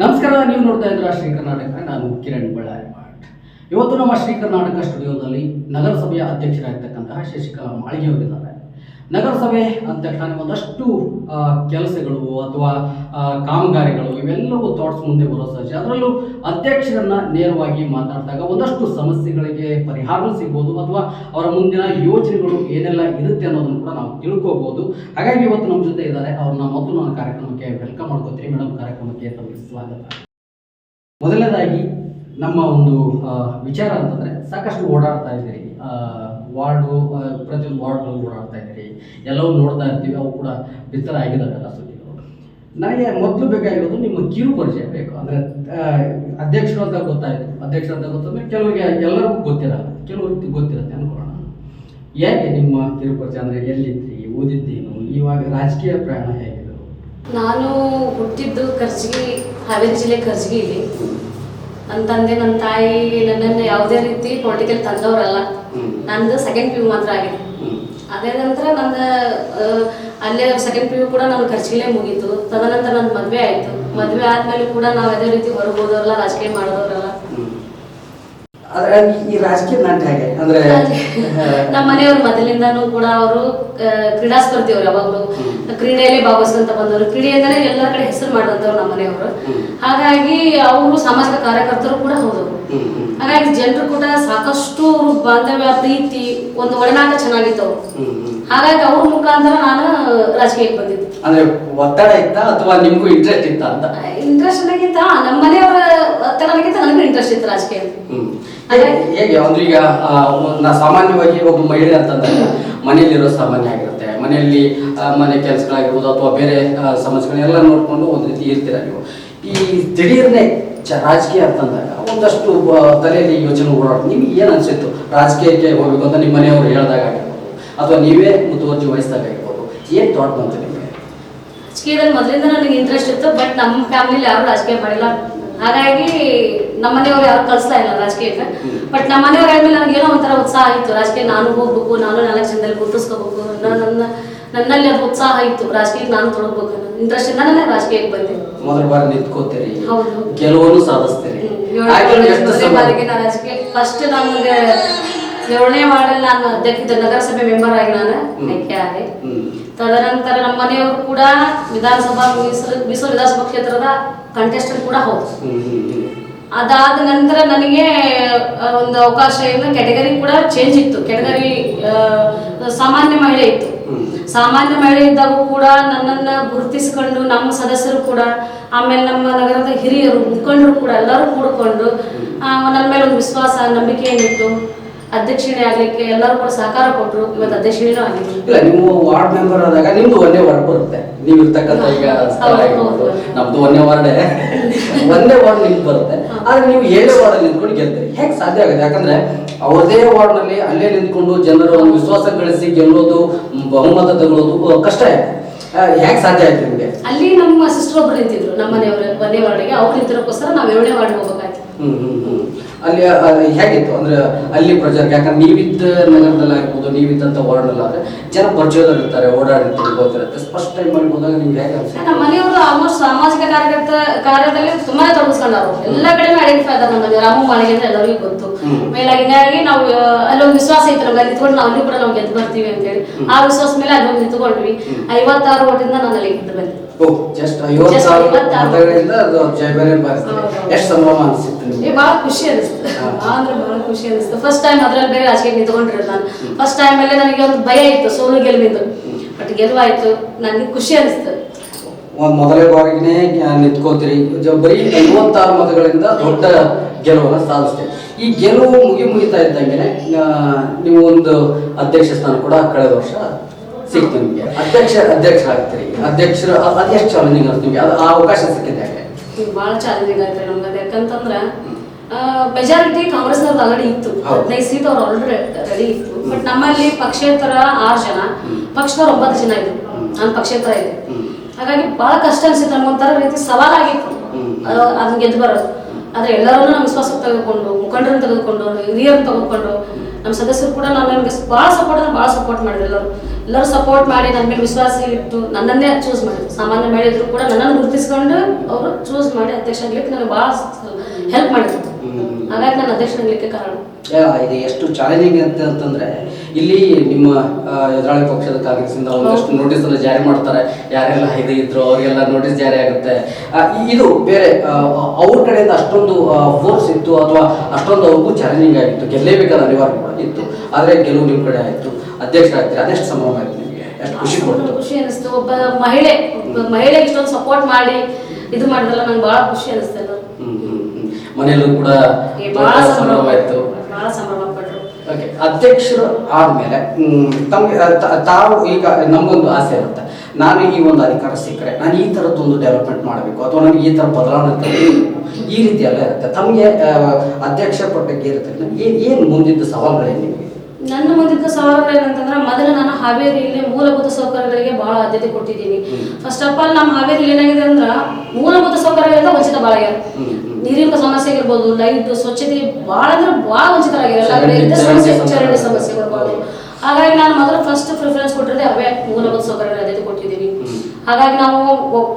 ನಮಸ್ಕಾರ, ನೀವು ನೋಡ್ತಾ ಇದ್ದೀರಾ ಶ್ರೀ ಕರ್ನಾಟಕ, ನಾನು ಕಿರಣ್ ಬಳ್ಳಾರಿ ಇವತ್ತು ನಮ್ಮ ಶ್ರೀ ಕರ್ನಾಟಕ ಸ್ಟುಡಿಯೋದಲ್ಲಿ ನಗರಸಭೆಯ ಅಧ್ಯಕ್ಷರಾಗಿರ್ತಕ್ಕಂತಹ ಶಶಿಕಲಾ ಮಾಳಿಗೆ ಅವರಿದ್ದಾರೆ. ನಗರಸಭೆ ಅಂದ ತಕ್ಷಣ ಒಂದಷ್ಟು ಕೆಲಸಗಳು ಅಥವಾ ಕಾಮಗಾರಿಗಳು ಇವೆಲ್ಲವೂ ಥಾಟ್ಸ್ ಮುಂದೆ ಬರೋ ಸಹಜ ಅದರಲ್ಲೂ ಅಧ್ಯಕ್ಷರನ್ನ ನೇರವಾಗಿ ಮಾತಾಡಿದಾಗ ಒಂದಷ್ಟು ಸಮಸ್ಯೆಗಳಿಗೆ ಪರಿಹಾರ ಸಿಗ್ಬೋದು ಅಥವಾ ಅವರ ಮುಂದಿನ ಯೋಜನೆಗಳು ಏನೆಲ್ಲ ಇರುತ್ತೆ ಅನ್ನೋದನ್ನು ಕೂಡ ನಾವು ತಿಳ್ಕೋಬಹುದು ಹಾಗಾಗಿ ಇವತ್ತು ನಮ್ಮ ಜೊತೆ ಇದ್ದಾರೆ ಅವ್ರನ್ನ ಮೊದಲು ನನ್ನ ಕಾರ್ಯಕ್ರಮಕ್ಕೆ ವೆಲ್ಕಮ್ ಮಾಡ್ಕೋತೀನಿ ಮೇಡಮ್ ಕಾರ್ಯಕ್ರಮಕ್ಕೆ ತಮಗೆ ಸ್ವಾಗತ. ಮೊದಲನೇದಾಗಿ ನಮ್ಮ ಒಂದು ವಿಚಾರ ಅಂತಂದ್ರೆ ಸಾಕಷ್ಟು ಓಡಾಡ್ತಾ ಇದ್ದೀರಿ. ವಾರ್ಡು ಪ್ರತಿಯೊಂದು ವಾರ್ಡ್ಗಳು ಓಡಾಡ್ತಾ ಇದ್ದೀರಿ ಎಲ್ಲವೂ ನೋಡ್ತಾ ಇರ್ತೀವಿ ಅವು ಕೂಡ ಬಿತ್ತರ ಆಗಿದಾವೆಲ್ಲ ಸುದ್ದಿಗಳು. ನನಗೆ ಮೊದಲು ಬೇಕಾಗಿರೋದು ನಿಮ್ಮ ಕಿರು ಪರಿಚಯ ಬೇಕು. ಅಂದರೆ ಅಧ್ಯಕ್ಷರು ಅಂತ ಗೊತ್ತಾಯಿತು. ಅಧ್ಯಕ್ಷರು ಅಂತ ಗೊತ್ತಂದ್ರೆ ಕೆಲವರಿಗೆ ಎಲ್ಲರಿಗೂ ಗೊತ್ತಿರಲ್ಲ. ಕೆಲವ್ರಿಗೆ ಗೊತ್ತಿರುತ್ತೆ ಅನ್ಕೊಳ್ಳೋಣ. ಯಾಕೆ ನಿಮ್ಮ ಕಿರು ಪರಿಚಯ ಅಂದರೆ ಎಲ್ಲಿದ್ರಿ ಓದಿದ್ದೇನು ಇವಾಗ ರಾಜಕೀಯ ಪ್ರಯಾಣ ಹೇಗಿದೆ? ನಾನು ಹುಟ್ಟಿದ್ದು ಖರ್ಚಿಗೆ ಹಾವೇರಿ ಜಿಲ್ಲೆ ಕರ್ಜಗಿಲಿ ನನ್ನ ತಂದೆ ನನ್ನ ತಾಯಿ ನನ್ನನ್ನು ಯಾವುದೇ ರೀತಿ ಪೊಲಿಟಿಕಲ್ ತಂದವರಲ್ಲ. ನಂದು ಸೆಕೆಂಡ್ ಪಿ ಯು ಮಾತ್ರ ಆಗಿದೆ. ಅದೇ ನಂತರ ನಂದು ಅಲ್ಲೇ ಸೆಕೆಂಡ್ ಪಿ ಯು ಕೂಡ ನಮ್ಮ ಖರ್ಚಿಗೆ ಮುಗೀತು. ತದನಂತರ ನನ್ನ ಮದುವೆ ಆಯಿತು. ಮದುವೆ ಆದಮೇಲೆ ಕೂಡ ನಾವು ಅದೇ ರೀತಿ ಹೊರಗೆ ರಾಜಕೀಯ ಮಾಡಿದವರಲ್ಲ. ಈ ರಾಜಕೀಯ ನಾಟ್ಯ ಹೇಗೆ? ಅಂದ್ರೆ ನಮ್ಮ ಮನೆಯವರು ಮೊದಲಿಂದಾನು ಕೂಡ ಅವರು ಕ್ರೀಡಾ ಸ್ಪರ್ಧಿಯವರು ಯಾವಾಗಲೂ. ಕ್ರೀಡೆಯಲ್ಲಿ ಭಾಗವಹಿಸ್ಕೊಂತ ಬಂದವರು. ಕ್ರೀಡೆಯಿಂದಲೇ ಎಲ್ಲಾ ಕಡೆ ಹೆಸರು ಮಾಡುವಂತವ್ರು ನಮ್ಮ ಮನೆಯವರು. ಹಾಗಾಗಿ ಅವರು ಸಾಮಾಜಿಕ ಕಾರ್ಯಕರ್ತರು ಕೂಡ ಹೌದು. ಹಾಗಾಗಿ ಜನರು ಕೂಡ ಸಾಕಷ್ಟು ಅವ್ರು ಬಾಂಧವ್ಯ ಪ್ರೀತಿ ಒಂದು ಒಡನಾಟ ಚೆನ್ನಾಗಿತ್ತು ಅವ್ರು. ಹಾಗಾಗಿ ಅವ್ರ ಮುಖಾಂತರ ನಾನು ರಾಜಕೀಯಕ್ಕೆ ಬಂದಿದ್ದೆ. ಅಂದ್ರೆ ಒತ್ತಡ ಇತ್ತ ಅಥವಾ ನಿಮ್ಗೂ ಇಂಟ್ರೆಸ್ಟ್ ಇತ್ತ ಅಂತ? ಇಂಟ್ರೆಸ್ಟ್ ಅನ್ನೋಕ್ಕಿಂತ ನಮ್ಮ ಮನೆಯವರ ಒತ್ತಡಕ್ಕಿಂತ ನನಗೂ ಇಂಟ್ರೆಸ್ಟ್ ಇತ್ತು ರಾಜಕೀಯ ಹೇಗೆ- ಅಂದ್ರೆ ಈಗ ನಾ ಸಾಮಾನ್ಯವಾಗಿ ಒಬ್ಬ ಮಹಿಳೆ ಅಂತಂದಾಗ ಮನೆಯಲ್ಲಿರೋ ಸಾಮಾನ್ಯ ಆಗಿರುತ್ತೆ. ಮನೆಯಲ್ಲಿ ಮನೆ ಕೆಲಸಗಳಾಗಿರ್ಬೋದು ಅಥವಾ ಬೇರೆ ಸಮಸ್ಯೆಗಳನ್ನೆಲ್ಲ ನೋಡ್ಕೊಂಡು ಒಂದು ರೀತಿ ಇರ್ತೀರ ನೀವು? ಈ ದಿಢೀರ್ನೆ ಚ, ರಾಜಕೀಯ ಅಂತಂದಾಗ ಒಂದಷ್ಟು ತಲೆಯಲ್ಲಿ ಯೋಚನೆ ಓಡಾಡೋದು ನಿಮ್ಗೆ ಏನು ಅನಿಸಿತ್ತು? ರಾಜಕೀಯಕ್ಕೆ ಹೋಗ್ಬೇಕು ಅಂತ ನಿಮ್ಮ ಮನೆಯವರು ಹೇಳಿದಾಗ ಆಗಿರ್ಬೋದು, ಅಥವಾ ನೀವೇ ಮುತುವರ್ಜಿ ವಹಿಸಿದಾಗ ಆಗಿರ್ಬೋದು, ಏನು ಥಾಟ್ ಬಂತು ನಿಮಗೆ? ರಾಜಕೀಯದಲ್ಲಿ ಮೊದಲಿಂದ ನನಗೆ ಇಂಟ್ರೆಸ್ಟ್ ಇತ್ತು ಬಟ್ ನಮ್ಮ ಫ್ಯಾಮಿಲಿ ಯಾರು ರಾಜಕೀಯ ಮಾಡಿಲ್ಲ. ಹಾಗಾಗಿ ನಮ್ಮ ಮನೆಯವ್ರು ಯಾರು ಕಳಿಸ್ತಾ ಇಲ್ಲ ರಾಜಕೀಯಕ್ಕೆ. ಬಟ್ ನಮ್ಮ ಮನೆಯವ್ರು ಆದ್ಮೇಲೆ ನನಗೆ ಏನೋ ಒಂಥರ ಉತ್ಸಾಹ ಇತ್ತು. ರಾಜಕೀಯ ನಾನು ಹೋಗ್ಬೇಕು ನಾನು ನಾಲ್ಕು ಜನದಲ್ಲಿ ಗುರುತಿಸ್ಕೋಬೇಕು. ನನ್ನ ನನ್ನಲ್ಲಿ ಅದು ಉತ್ಸಾಹ ಇತ್ತು. ರಾಜಕೀಯಕ್ಕೆ ನಾನು ತೊಡಗಬೇಕು ಇಂಟ್ರೆಸ್ಟ್ ಇಂದ ನಾನು ರಾಜಕೀಯಕ್ಕೆ ಬಂದೆ. ಮೊದಲ ಬಾರಿ ನಿಂತ್ಕೋತೀರಿ. ಗೆಲುವನ್ನು ಸಾಧಿಸ್ತೀರಿ. ರಾಜಕೀಯ ಫಸ್ಟ್ ನನಗೆ ಏಳನೇ ವಾರ್ಡಲ್ಲಿ ನಾನು ಅಧ್ಯಕ್ಷ ನಗರಸಭೆ ಮೆಂಬರ್ ಆಗಿ ನಾನು. ಆಯ್ಕೆ ಆದೆ. ಹ್ಮ್. ತದನಂತರ ನಮ್ಮ ಮನೆಯವರು ಕೂಡ ವಿಧಾನಸಭಾ ಮೀಸಲು ಮೀಸಲು ವಿಧಾನಸಭಾ ಕ್ಷೇತ್ರದ ಕಂಟೆಸ್ಟೆಂಟ್ ಕೂಡ ಹೌದು. ಅದಾದ ನಂತರ ನನಗೆ ಒಂದು ಅವಕಾಶ ಏನು ಕೆಟಗರಿ ಕೂಡ ಚೇಂಜ್ ಇತ್ತು. ಕೆಟಗರಿ ಸಾಮಾನ್ಯ ಮಹಿಳೆ ಇತ್ತು. ಸಾಮಾನ್ಯ ಮಹಿಳೆ ಇದ್ದಾಗ ಕೂಡ ನನ್ನನ್ನು ಗುರುತಿಸಿಕೊಂಡು ನಮ್ಮ ಸದಸ್ಯರು ಕೂಡ ಆಮೇಲೆ ನಮ್ಮ ನಗರದ ಹಿರಿಯರು ಮುಖಂಡರು ಕೂಡ ಎಲ್ಲರೂ ಕೂಡಿಕೊಂಡು ನನ್ನ ಮೇಲೆ ಒಂದು ವಿಶ್ವಾಸ ನಂಬಿಕೆ ಏನಿತ್ತು ಅಧ್ಯಕ್ಷಣೆ ಆಗ್ಲಿಕ್ಕೆ ಎಲ್ಲರೂ ಕೂಡ ಸಹಕಾರ ಕೊಟ್ಟರು ಇವತ್ತು ಅಧ್ಯಕ್ಷಿಣೆನೂ ಆಗಿದ್ರು ಇಲ್ಲ ನೀವು ವಾರ್ಡ್ ಮೆಂಬರ್ ಆದಾಗ ನಿಮ್ದು ಒಂದೇ ವಾರ್ಡ್ ಬರುತ್ತೆ. ನೀವು ಇರ್ತಕ್ಕಂಥ ಈಗ. ನಮ್ದು ಒಂದೇ ವಾರ್ಡೇ. ಒಂದೇ ವಾರ್ಡ್ ನಿಮ್ಗೆ ಬರುತ್ತೆ. ಆದ್ರೆ ನೀವು ಏಳೇ ವಾರ್ಡ್ ನಿಂತ್ಕೊಂಡು ಗೆಲ್ತೀರಿ. ಹೇಗೆ ಸಾಧ್ಯ ಆಗುತ್ತೆ? ಯಾಕಂದ್ರೆ ಅವರದೇ ವಾರ್ಡ್ನಲ್ಲಿ ಅಲ್ಲೇ ನಿಂತ್ಕೊಂಡು ಜನರು ಒಂದು ವಿಶ್ವಾಸ ಗಳಿಸಿ ಗೆಲ್ಲೋದು ಬಹುಮತ ತಗೊಳ್ಳೋದು ಕಷ್ಟ ಆಯ್ತು. ಹೇಗೆ ಸಾಧ್ಯ ಆಯ್ತು ನಿಮಗೆ? ಅಲ್ಲಿ ನಮ್ಮ ಸಿಸ್ಟರ್ ಒಬ್ರು ನಿಂತಿದ್ರು ನಮ್ಮ ಮನೆಯವರು ಒಂದೇ ವಾರ್ಡ್ಗೆ. ಅವ್ರು ನಿಂತಿರೋಕ್ಕೋಸ್ಕರ ನಾವು ಏಳನೇ ವಾರ್ಡ್ ಹೋಗ್ಬೇಕಾಯ್ತು. ಹ್ಮ್ ಹ್ಮ್ ಹ್ಮ್. ಅಲ್ಲಿ ಹೇಗಿತ್ತು? ಅಂದ್ರೆ ಅಲ್ಲಿ ಪ್ರಚಾರ ಯಾಕಂದ್ರೆ ನೀವಿದ್ದ ನಗರದಲ್ಲಿ ಆಗ್ಬೋದು ನೀವಿದ್ದಂಥ ವಾರ್ಡ್ ಆದ್ರೆ ಜನ ಪರಿಚಯದಲ್ಲಿರ್ತಾರೆ ಇರ್ತಾರೆ ಓಡಾಡಿರ್ತಾರೆ ಗೊತ್ತಿರುತ್ತೆ. ಫಸ್ಟ್ ಟೈಮ್ ಅಲ್ಲಿ ಹೋದಾಗ ನಿಮ್ಗೆ ಹೇಗೆ ಅನ್ಸುತ್ತೆ? ನಮ್ಮ ಮನೆಯವರು ಆಲ್ಮೋಸ್ಟ್ ಸಾಮಾಜಿಕ ಕಾರ್ಯಕರ್ತ ಕಾರ್ಯದಲ್ಲಿ ತುಂಬಾನೇ ತೊಡಗಿಸ್ಕೊಂಡವ್ರು. ಎಲ್ಲ ಕಡೆ ಐಡೆಂಟಿಫೈ ಆದ ನಮ್ಮಲ್ಲಿ ರಾಮು ಮಾಳಿಗೆ ಅಂದ್ರೆ ಎಲ್ಲರಿಗೂ ಗೊತ್ತು. ಮೇಲಾಗಿ ಹಿಂಗಾಗಿ ನಾವು ಅಲ್ಲೊಂದು ವಿಶ್ವಾಸ ಇತ್ತು ನಮ್ಗೆ ಅಲ್ಲಿ ನಿಂತ್ಕೊಂಡು ನಾವು ಅಲ್ಲಿ ಕೂಡ ನಾವು ಗೆದ್ದು ಬರ್ತೀವಿ ಅಂತೇಳಿ. ಆ ವಿಶ್ವಾಸ ಮೇಲೆ ಅದೊಂದು ನಿಂತ್ಕೊಂಡ್ವಿ. ಐವತ್ತಾರು ಓಟಿಂದ ನಾನು ಅಲ್ಲಿ ಗೆದ್ದು ಬಂದೆ. ಜಸ್ಟ್ ಐವತ್ತಾರು ಸಾವಿರ ಮತಗಳಿಂದ ಅದು ಜಯಬೇರೆ. ಎಷ್ಟು ಸಂಭ್ರಮ ಅನಿಸಿತ್ತು ಬಹಳ ಖುಷಿ ಖುಷಿ ಅನಿಸ್ತು. ಅಂದ್ರೆ ಭಾಳ ಖುಷಿ ಅನಿಸ್ತು. ಫಸ್ಟ್ ಟೈಮ್ ಅದ್ರಲ್ಲಿ ಬೇರೆ ರಾಜಕೀಯ ನಿಂತ್ಕೊಂಡಿರೋದು ನಾನು. ಫಸ್ಟ್ ಟೈಮ್ ಅಲ್ಲೇ ನನಗೆ ಒಂದು ಭಯ ಇತ್ತು ಸೋಲು ಗೆಲುವಿಂದು. ಬಟ್ ಗೆಲುವಾಯ್ತು. ನನಗೆ ಖುಷಿ ಅನಿಸ್ತು. ಒಂದು ಮೊದಲೇ ಬಾರಿನೇ ನಿಂತ್ಕೋತೀರಿ. ಬರೀ ಐವತ್ತಾರು ಮತಗಳಿಂದ ದೊಡ್ಡ ಗೆಲುವನ್ನು ಸಾಧಿಸಿದೆ ಈ ಗೆಲುವು ಮುಗಿ ಮುಗಿತಾ ಇದ್ದಂಗೆ ನೀವು ಒಂದು ಅಧ್ಯಕ್ಷ ಸ್ಥಾನ ಕೂಡ ಕಳೆದ ವರ್ಷ ಸಿಕ್ತು ನಿಮಗೆ. ಅಧ್ಯಕ್ಷ ಅಧ್ಯಕ್ಷ ಆಗ್ತೀರಿ. ಅಧ್ಯಕ್ಷರು ಅದೆಷ್ಟು ಚಾಲೆಂಜಿಂಗ್ ನಿಮಗೆ? ಅದು ಆ ಅವಕಾಶ ಸಿಕ್ಕಿದೆ ಹಾಗೆ? ಈಗ ಭಾಳ ಚಾಲೆಂಜಿಂಗ್ ಆಯ್ತು ನಮ್ಗೆ ಅದು ಯಾಕಂತಂದ್ರೆ ಮೆಜಾರಿಟಿ ಕಾಂಗ್ರೆಸ್ನವ್ರದ್ದು ಆಲ್ರೆಡಿ ಇತ್ತು. ಹೌದು. ಹದಿನೈದು ಸೀಟ್ ಅವ್ರು ಆಲ್ರೆಡಿ ರೆಡಿ ಇತ್ತು. ಬಟ್ ನಮ್ಮಲ್ಲಿ ಪಕ್ಷೇತರ ಆರು ಜನ ಪಕ್ಷದವ್ರು ಒಂಬತ್ತು ಜನ ಇದ್ರು. ನಾನು ಪಕ್ಷೇತರ ಇದೆ ಹಾಗಾಗಿ ಬಹಳ ಕಷ್ಟ ಅನ್ಸಿತ್ತು ನಮ್ಗೆ ಒಂಥರ ರೀತಿ ಸವಾಲಾಗಿತ್ತು. ಅದು- ಗೆದ್ದು ಬರೋದು. ಆದ್ರೆ ಎಲ್ಲರನ್ನೂ ನಮ್ಮ ವಿಶ್ವಾಸ ತೆಗೆದುಕೊಂಡು ಮುಖಂಡರನ್ನ ತೆಗೆದುಕೊಂಡು ಹಿರಿಯರನ್ನ ತೆಗೆದುಕೊಂಡು ನಮ್ಮ ಸದಸ್ಯರು ಕೂಡ ನನಗೆ ಭಾಳ ಸಪೋರ್ಟ್ ಅಂದ್ರೆ ಭಾಳ ಸಪೋರ್ಟ್ ಮಾಡಿದ್ರು ಎಲ್ಲರೂ. ಎಲ್ಲರೂ ಸಪೋರ್ಟ್ ಮಾಡಿ ನನ್ನ ಮೇಲೆ ವಿಶ್ವಾಸ ಇಟ್ಟು ನನ್ನನ್ನೇ ಚೂಸ್ ಮಾಡಿದ್ರು. ಸಾಮಾನ್ಯ ಮಾಡಿದ್ರು ಕೂಡ ನನ್ನನ್ನು ಗುರುತಿಸ್ಕೊಂಡು ಅವರು ಚೂಸ್ ಮಾಡಿ ಅಧ್ಯಕ್ಷ ಆಗ್ಲಿಕ್ಕೆ ನನಗೆ ಭಾಳ ಹೆಲ್ಪ್ ಮಾಡಿದ್ರು. ಹಾಗಾಗಿ ನಾನು ಅಧ್ಯಕ್ಷ ಆಗ್ಲಿಕ್ಕೆ ಕಾರಣ. ಇದು ಎಷ್ಟು ಚಾಲೆಂಜಿಂಗ್ ಅಂತ ಅಂತಂದ್ರೆ ಇಲ್ಲಿ ನಿಮ್ಮ ಎದುರಾಳಿ ಪಕ್ಷದ ಕಾಂಗ್ರೆಸ್ಸಿಂದ ಒಂದಷ್ಟು ನೋಟಿಸ್ ಅನ್ನು ಜಾರಿ ಮಾಡ್ತಾರೆ. ಯಾರೆಲ್ಲ ಇದು ಇದ್ರು ಅವರಿಗೆಲ್ಲ ನೋಟಿಸ್ ಜಾರಿ ಆಗುತ್ತೆ. ಇದು ಬೇರೆ ಅವ್ರ ಕಡೆಯಿಂದ ಅಷ್ಟೊಂದು ಫೋರ್ಸ್ ಇತ್ತು ಅಥವಾ ಅಷ್ಟೊಂದು ಅವ್ರಿಗೂ ಚಾಲೆಂಜಿಂಗ್ ಆಗಿತ್ತು. ಗೆಲ್ಲೇಬೇಕಾದ ಅನಿವಾರ್ಯ ಕೂಡ ಇತ್ತು. ಆದರೆ ಗೆಲುವು ನಿಮ್ಮ ಕಡೆ ಆಯಿತು. ಅಧ್ಯಕ್ಷ ಆಗ್ತೀರಿ ಅದೆಷ್ಟು ಸಂಭ್ರಮ ಆಯ್ತು ನಿಮಗೆ? ಎಷ್ಟು ಖುಷಿ ಕೊಡ್ತು? ಖುಷಿ ಅನಿಸ್ತು. ಒಬ್ಬ ಮಹಿಳೆ ಮಹಿಳೆಗೆ ಇಷ್ಟೊಂದು ಸಪೋರ್ಟ್ ಮಾಡಿ ಇದು ಮಾಡಿದ್ರಲ್ಲ ನಂಗೆ ಭಾಳ ಖುಷಿ ಅನಿಸ್ತು ಮನೆಯಲ್ಲೂ ಕೂಡ ಭಾಳ ಬಹಳ ಸಂಭ್ರಮ ಪಟ್ರು ಓಕೆ ಅಧ್ಯಕ್ಷರು ಆದ್ಮೇಲೆ ತಮ್ಗೆ ತಾವು ಈಗ ನಮಗೊಂದು ಆಸೆ ಇರುತ್ತೆ. ನಾನು ಈ ಒಂದು ಅಧಿಕಾರ ಸಿಕ್ಕರೆ ನಾನು ಈ ತರ ಒಂದು ಡೆವಲಪ್ಮೆಂಟ್ ಮಾಡಬೇಕು ಅಥವಾ ನನಗೆ ಈ ತರ ಬದಲಾವಣೆ ತರಬೇಕು ಈ ರೀತಿ ಎಲ್ಲ ಇರುತ್ತೆ. ತಮಗೆ ಅಧ್ಯಕ್ಷ ಪಟ್ಟಕ್ಕೆ ಇರುತ್ತೆ ಏನು ಏನು ಮುಂದಿದ್ದ ಸವಾಲುಗಳೇನು ನಿಮಗೆ? ನನ್ನ ಮುಂದಿದ್ದ ಸವಾಲುಗಳು ಏನಂತಂದ್ರೆ ಮೊದಲು ನಾನು ಹಾವೇರಿಯಲ್ಲಿ ಮೂಲಭೂತ ಸೌಕರ್ಯಗಳಿಗೆ ಬಹಳ ಆದ್ಯತೆ ಕೊಟ್ಟಿದ್ದೀನಿ. ಫಸ್ಟ್ ಆಫ್ ಆಲ್ ನಮ್ಮ ಹಾವೇರಿಯಲ್ಲಿ ಏನಾಗಿದೆ ಅಂದ್ರೆ ಮೂಲಭೂತ ಸೌಕರ್ಯಗಳಿಂದ ವಂಚಿತ ಹ್ಮ್. ನೀರಿನ ಸಮಸ್ಯೆ ಇರ್ಬೋದು ಲೈಟ್ ಸ್ವಚ್ಛತೆ ಭಾಳ ಅಂದ್ರೆ ಭಾಳ ವಂಚಿತರಾಗ್ಯಾರ ಎಲ್ಲ ಕಡೆ ಇದ್ದ ಚರಂಡಿ ಸಮಸ್ಯೆ ಇರ್ಬೋದು ಚರಂಡಿ ಸಮಸ್ಯೆಗಳು ಭಾಳ ಹಾಗಾಗಿ ನಾನು ಮೊದಲು ಫಸ್ಟ್ ಪ್ರಿಫರೆನ್ಸ್ ಕೊಟ್ಟಿರೋದೇ ಅವೇ ಮೂಲಭೂತ ಸೌಕರ್ಯಗಳ ಆದ್ಯತೆ ಕೊಟ್ಟಿದ್ದೀನಿ. ಹಾಗಾಗಿ ನಾವು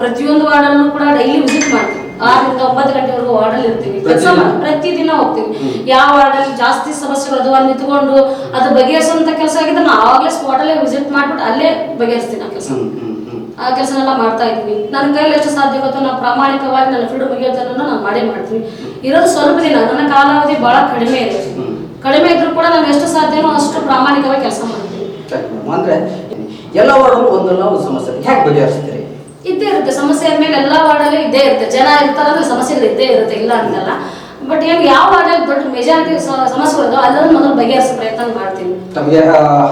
ಪ್ರತಿಯೊಂದು ವಾರ್ಡಲ್ಲೂ ಕೂಡ ಡೈಲಿ ವಿಸಿಟ್ ಮಾಡ್ತೀವಿ. ಆರರಿಂದ ಒಂಬತ್ತು ಗಂಟೆವರೆಗೂ ವಾರ್ಡಲ್ಲಿ ಇರ್ತೀವಿ. ಕೆಲಸ ಪ್ರತಿದಿನ? ಹೋಗ್ತೀವಿ. ಯಾವ ವಾರ್ಡಲ್ಲಿ ಜಾಸ್ತಿ ಸಮಸ್ಯೆಗಳು ಅದು ಅಲ್ಲಿ ನಿಂತ್ಕೊಂಡು ಅದು ಬಗೆಹರಿಸುವಂತ ಕೆಲಸ ಆಗಿದ್ರೆ ನಾವು ಆವಾಗಲೇ ಸ್ಪಾಟಲ್ಲೇ ವಿಸಿಟ್ ಮಾಡ್ಬಿಟ್ಟು ಅಲ್ಲೇ ಬಗೆಹರಿಸ್ತೀನಿ ಆ ಕೆಲಸ. ಆ ಕೆಲಸನೆಲ್ಲ ಮಾಡ್ತಾ ಇದ್ವಿ. ನನ್ನ ಕೈಯಲ್ಲಿ ಎಷ್ಟು ಸಾಧ್ಯ ಗೊತ್ತೋ ನಾನು ಪ್ರಾಮಾಣಿಕವಾಗಿ ನನ್ನ ಫೀಲ್ಡ್ ಮುಗಿಯೋದನ್ನ ನಾನು ಮಾಡೇ ಮಾಡ್ತೀನಿ. ಇರೋದು ಸ್ವಲ್ಪ ದಿನ ನನ್ನ ಕಾಲಾವಧಿ ಬಹಳ ಕಡಿಮೆ ಇದೆ. ಕಡಿಮೆ ಇದ್ರೂ ಕೂಡ ನಾನು ಎಷ್ಟು ಸಾಧ್ಯನೋ ಅಷ್ಟು ಪ್ರಾಮಾಣಿಕವಾಗಿ ಕೆಲಸ ಮಾಡ್ತೀನಿ. ಅಂದ್ರೆ ಎಲ್ಲ ವಾರ್ಡಲ್ಲೂ ಒಂದಲ್ಲ ಒಂದು ಸಮಸ್ಯೆ ಹೇಗೆ ಬಗೆಹರಿಸ್ತೀರಿ? ಇದ್ದೇ ಇರುತ್ತೆ ಸಮಸ್ಯೆ ಮೇಲೆ ಎಲ್ಲ ವಾರ್ಡಲ್ಲಿ ಇದ್ದೇ ಇರುತ್ತೆ. ಜನ ಇರ್ತಾರಂದ್ರೆ ಸಮಸ್ಯೆಗಳು ಇದ್ದೇ ಇರುತ್ತೆ ಇಲ್ಲ ಅಂತಲ್ಲ. ಬಟ್ ಏನು ಯಾವ ವಾರ್ಡಲ್ಲಿ ದೊಡ್ಡ ಮೆಜಾರಿಟಿ ಸಮಸ್ಯೆ ಇದಾವೆ ಅದನ್ನು ಮೊದಲು ಬಗೆಹರಿಸೋ ಪ್ರಯತ್ನ ಮಾಡ್ತೀನಿ. ತಮಗೆ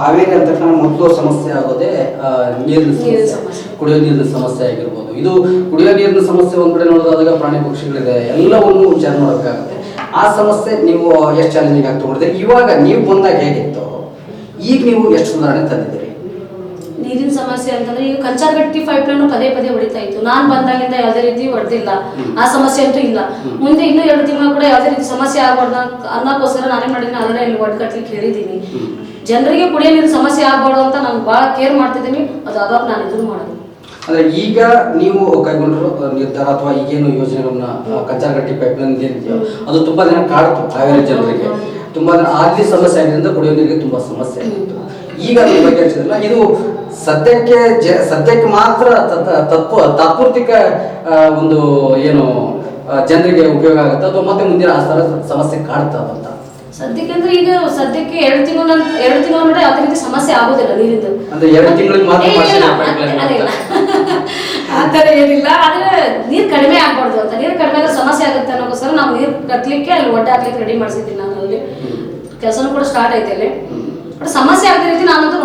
ಹಾವೇರಿ ಅಂದ ತಕ್ಷಣ ಮೊದಲು ಸಮಸ್ಯೆ ಆಗೋದೇ ನೀರಿನ ಸಮಸ್ಯೆ. ಕುಡಿಯೋ ನೀರಿನ ಸಮಸ್ಯೆ ಆಗಿರ್ಬೋದು. ಇದು ಕುಡಿಯೋ ನೀರಿನ ಸಮಸ್ಯೆ ಒಂದ್ ಕಡೆ ನೋಡೋದಾದಾಗ ಪ್ರಾಣಿ ಪಕ್ಷಿಗಳಿದೆ ಎಲ್ಲವನ್ನು ವಿಚಾರ ಮಾಡಬೇಕಾಗುತ್ತೆ ಆ ಸಮಸ್ಯೆ ನೀವು ಎಷ್ಟು ಚಾಲೆಂಜಿಂಗ್ ಆಗಿ ತಗೊಂಡಿದ್ರೆ ಇವಾಗ ನೀವು ಬಂದಾಗ ಹೇಗಿತ್ತು? ಈಗ ನೀವು ಎಷ್ಟು ಸುಧಾರಣೆ ತಂದಿದ್ದೀರಿ? ನೀರಿನ ಸಮಸ್ಯೆ ಅಂತಂದ್ರೆ ಈಗ ಕಂಚಾರ್ಗಟ್ಟಿ ಪೈಪ್ ಲೈನ್ ಪದೇ ಪದೇ ಹೊಡಿತಾ ಇತ್ತು. ನಾನ್ ಬಂದಾಗಿಂದ ಯಾವ್ದೇ ರೀತಿ ಹೊಡೆದಿಲ್ಲ. ಆ ಸಮಸ್ಯೆ ಅಂತೂ ಇಲ್ಲ. ಮುಂದೆ ಇನ್ನೂ ಎರಡು ತಿಂಗಳು ಕೂಡ ಯಾವುದೇ ರೀತಿ ಸಮಸ್ಯೆ ಆಗಬಾರ್ದು ಅನ್ನಕ್ಕೋಸ್ಕರ ನಾನೇ ಮಾಡಿದ್ದೀನಿ ಅದನ್ನ ಇಲ್ಲಿ ಒಡ್ ಕಟ್ಲಿಕ್ಕೆ ಹೇಳಿದ್ದೀನಿ. ಜನರಿಗೆ ಕುಡಿಯೋ ನೀರು ಸಮಸ್ಯೆ ಆಗಬಾರ್ದು ಅಂತ ನಾನು ಭಾಳ ಕೇರ್ ಮಾಡ್ತಿದ್ದೀನಿ. ಅದು ಅವಾಗ ನಾನು ಇದನ್ನು ಮಾಡೋದು. ಅಂದ್ರೆ ಈಗ ನೀವು ಕೈಗೊಂಡಿರೋ ನಿರ್ಧಾರ ಅಥವಾ ಈಗೇನು ಯೋಜನೆಗಳನ್ನ ಕಚ್ಚಾರ್ಗಟ್ಟಿ ಪೈಪ್ ಲೈನ್ ಏನಿದೆಯೋ ಅದು ತುಂಬಾ ದಿನ ಕಾಡ್ತು ಹಾವೇರಿ ಜನರಿಗೆ. ತುಂಬಾ ದಿನ ಆಗ್ಲಿ ಸಮಸ್ಯೆ ಆಗಿದ್ದರಿಂದ ಕುಡಿಯೋ ನೀರಿಗೆ ತುಂಬಾ ಸಮಸ್ಯೆ ಆಗಿತ್ತು. ಈಗ ಬಗ್ಗೆ ಇದು ಸದ್ಯಕ್ಕೆ ಜ ಸದ್ಯಕ್ಕೆ ಮಾತ್ರ ತತ್- ತತ್ವ ತಾತ್ಪೂರ್ತಿಕ ಒಂದು ಏನು ಜನರಿಗೆ ಉಪಯೋಗ ಆಗುತ್ತೆ ಅಥವಾ ಮತ್ತೆ ಮುಂದಿನ ಆ ಥರ ಸಮಸ್ಯೆ ಕಾಡ್ತದ ಅಂತ ಸದ್ಯಕ್ಕೆ ಅಂದ್ರೆ ಈಗ ಸದ್ಯಕ್ಕೆ ಎರಡು ತಿಂಗಳ ನಂತರ ಎರಡು ತಿಂಗಳ ನೋಡಿ ಅದೇ ರೀತಿ ಸಮಸ್ಯೆ ಆಗೋದಿಲ್ಲ ನೀರಿಂದು ಅಂದ್ರೆ ಎರಡು ತಿಂಗಳಿಗೆ ಮಾತ್ರ ಆತರ ಏನಿಲ್ಲ ಆದ್ರೆ ನೀರ್ ಕಡಿಮೆ ಆಗ್ಬಾರ್ದು ಅಂತ. ನೀರ್ ಕಡಿಮೆ ಆದ್ರೆ ಸಮಸ್ಯೆ ಆಗುತ್ತೆ ಅನ್ನೋಕ್ಕೋಸ್ಕರ ನಾವು ನೀರ್ ಕಟ್ಟಲಿಕ್ಕೆ ಅಲ್ಲಿ ಒಡ್ಡೆ ಹಾಕ್ಲಿಕ್ಕೆ ರೆಡಿ ಮಾಡಿಸಿದ್ದೀನಿ ನಾನು ಅಲ್ಲಿ. ಕೆಲಸನೂ ಕೂಡ ಸ್ಟಾರ್ಟ್ ಐತೆ ಅಲ್ಲಿ. ಬಟ್ ಸಮಸ್ಯೆ ಆಗದ ರೀತಿ ನಾನಂತೂ